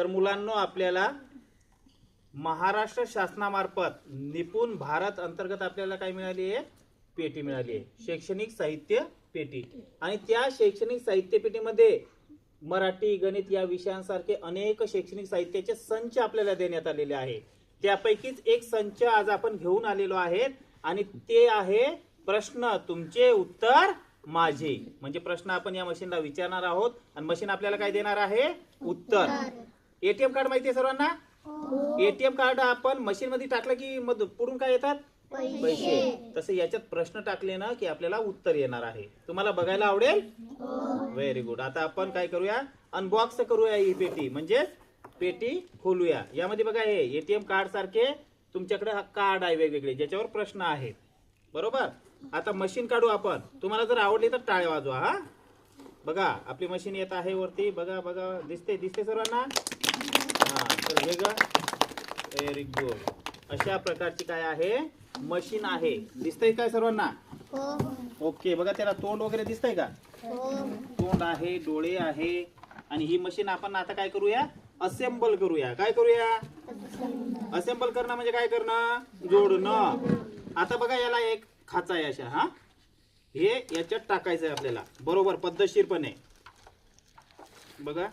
तर मुलांनो आपल्याला महाराष्ट्र शासनामार्फत निपुण भारत अंतर्गत आपल्याला काय मिळाली आहे? पेटी मिळाली आहे. शैक्षणिक साहित्य पेटी. आणि त्या शैक्षणिक साहित्य पेटीमध्ये मराठी गणित या विषयांसारखे अनेक शैक्षणिक साहित्याचे संच आपल्याला देण्यात आलेले आहे. त्यापैकीच एक संच आज आपण घेऊन आलेलो आहेत आणि ते आहे प्रश्न तुमचे उत्तर माझे. म्हणजे प्रश्न आपण या मशीनला विचारणार आहोत आणि मशीन आपल्याला काय देणार आहे? उत्तर. एटीएम कार्ड माहिती आहे सर्वांना एटीएम कार्ड आपण मशीन मध्ये टाकलं की मग पुढून काय येतात? पैसे. तसे याच्यात प्रश्न टाकले ना की आपल्याला उत्तर येणार आहे. तुम्हाला बघायला आवडेल? व्हेरी गुड आता आपण काय करूया? अनबॉक्स करूया ही पेटी. म्हणजे पेटी खोलूया. यामध्ये बघा हे एटीएम कार्ड सारखे तुमच्याकडे हा कार्ड आहे वेगवेगळे. ज्याच्यावर प्रश्न आहेत. बरोबर? आता मशीन काढू आपण. तुम्हाला जर आवडली तर टाळ्या वाजवा हा. बघा आपली मशीन येत आहे वरती. बघा बघा. दिसते दिसते सर्वांना? हा तर हे ग व्हेरी गुड अशा प्रकारची काय आहे? मशीन आहे. दिसतंय काय सर्वांना? ओके बघा त्याला तोंड वगैरे दिसतंय का? तोंड आहे डोळे आहे आणि ही मशीन आपण आता काय करूया? असेंबल करूया. काय करूया? असेंबल करणं म्हणजे काय करणं? जोडणं. आता बघा याला एक खाचा आहे अशा हा? हे याच्यात टाकायचं आहे आपल्याला. बरोबर पद्धतशीरपणे. बघा.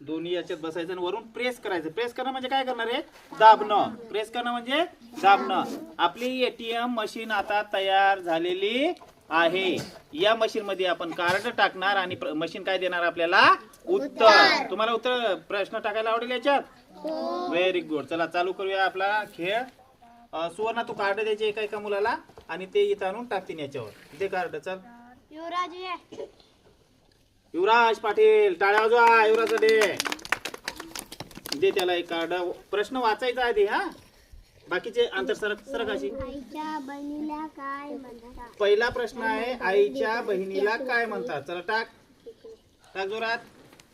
दोन्ही याच्यात बसायचं आणि वरून प्रेस करायचं. प्रेस करणं म्हणजे काय करणार आहे? दाबणं. प्रेस करणं म्हणजे दाबणं. आपली एटीएम मशीन आता तयार झालेली आहे. या मशीन मध्ये आपण कार्ड टाकणार आणि मशीन काय देणार आपल्याला? उत्तर. तुम्हाला उत्तर प्रश्न टाकायला आवडेल याच्यात? व्हेरी गुड चला चालू करूया आपला खेळ. सुवर्णा तू कार्ड द्यायचे एका एका मुलाला? आणि ते इथं आणून टाकतील याच्यावर. दे कार्ड चल. युवराज ये. युवराज पाटील टाळ्या वाजवा युवराज दे त्याला एक कार्ड प्रश्न वाचायचा आधी हा? बाकीचे अंतर सरक सरक अशी. आईच्या बहिणीला काय म्हणतात? पहिला प्रश्न आहे आईच्या बहिणीला काय म्हणतात? चला टाक. टाक जोरात.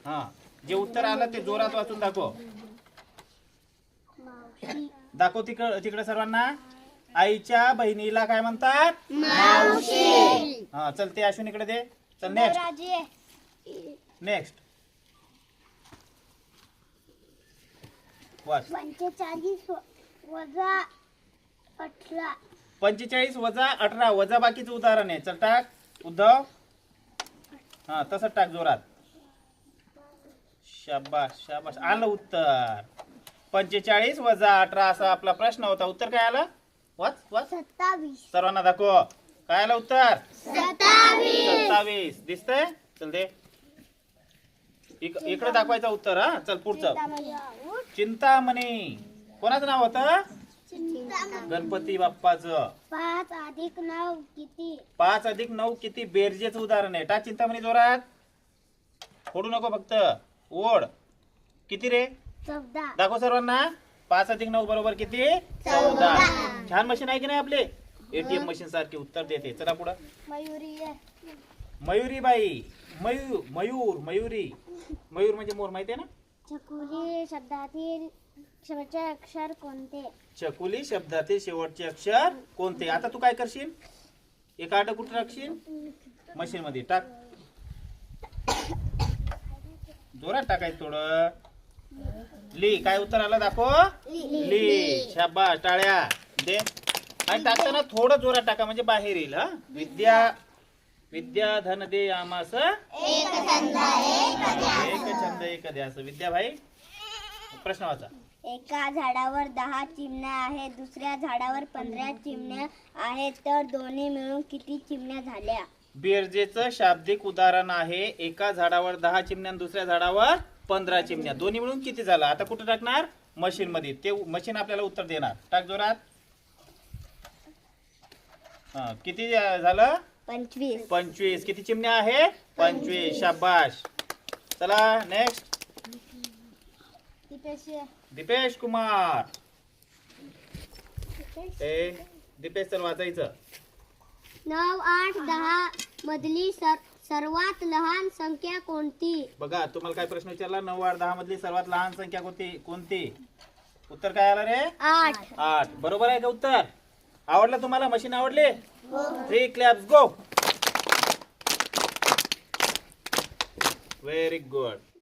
हा. जे उत्तर आलं ते जोरात वाचून दाखव. दाखव तिकड तिकडे सर्वांना. आईच्या बहिणीला काय म्हणतात? हा चल ते अश्विन इकडे दे. चल नेक्स्ट नेक्स्ट वाच पंचेचाळीस वजा अठरा. पंचेचाळीस वजा अठरा वजा बाकीचं उदाहरण आहे. चल टाक. उद्धव. हा तसं टाक जोरात. शाबास शाबास. आलं उत्तर. पंचेचाळीस वजा अठरा असा आपला प्रश्न होता. उत्तर काय आलं? वाच वाच सत्तावीस. सर्वांना दाखव. काय आलं उत्तर? सत्तावीस. सत्तावीस. दिसतंय? चल दे. इक- इकडे दाखवायचं उत्तर हा? चल पुढचं. चिंतामणी. कोणाचं नाव होतं? गणपती बाप्पाचं. पाच अधिक नऊ किती? पाच अधिक नऊ किती? बेरजेचं उदाहरण आहे. टाक चिंतामणी जोरात. फोडू नको फक्त. ओढ. किती रे? चौदा. दाखव सर्वांना. पाच अधिक नऊ बरोबर किती? चौदा. छान मशीन आहे की नाही आपले? एटीएम मशीन सारखे उत्तर देते. चला पुढं. मयुरी ये मयुरी बाई मयूर मयूर. मयुरी म्हणजे मोर माहिती आहे ना? चकुली शब्दातील शेवटचे अक्षर कोणते? चकुली शब्दातील शेवटचे अक्षर कोणते? आता तू काय करशील? एक आठ कुठं टाकशील मशीन मध्ये टाक. जोरात टाकायचं थोडं. ली काय उत्तर आलं दाखव? ली. शाबास टाळ्या. दे. आणि टाकताना थोडं जोरात टाका म्हणजे बाहेर येईल हा. विद्या विद्या धन दे आमास एक छंद एक ध्यास विद्या भाई प्रश्न वाचा. एका झाडावर दहा चिमण्या आहेत दुसऱ्या झाडावर पंधरा चिमण्या आहेत तर दोन्ही मिळून किती चिमण्या झाल्या? बेरजेचं शाब्दिक उदाहरण आहे एका झाडावर दहा चिमण्या आणि दुसऱ्या झाडावर पंधरा चिमण्या. दोन्ही मिळून किती झालं? आता कुठे टाकणार? मशीन मध्ये ते मशीन आपल्याला उत्तर देणार. टाक जोरात. हा किती झालं? पंचवीस. पंचवीस. किती चिमण्या आहे? पंचवीस. शाबाश चला नेक्स्ट दीपेश कुमार. ए दीपेश चल वाचायचं. नऊ आठ दहा मधली सर सर्वात लहान संख्या कोणती? बघा तुम्हाला काय प्रश्न विचारला? नऊ आठ दहा मधली सर्वात लहान संख्या कोणती? कोणती? उत्तर काय आलं रे? आठ. आठ. बरोबर आहे का उत्तर? आवडलं तुम्हाला? मशीन आवडली? Three claps go very good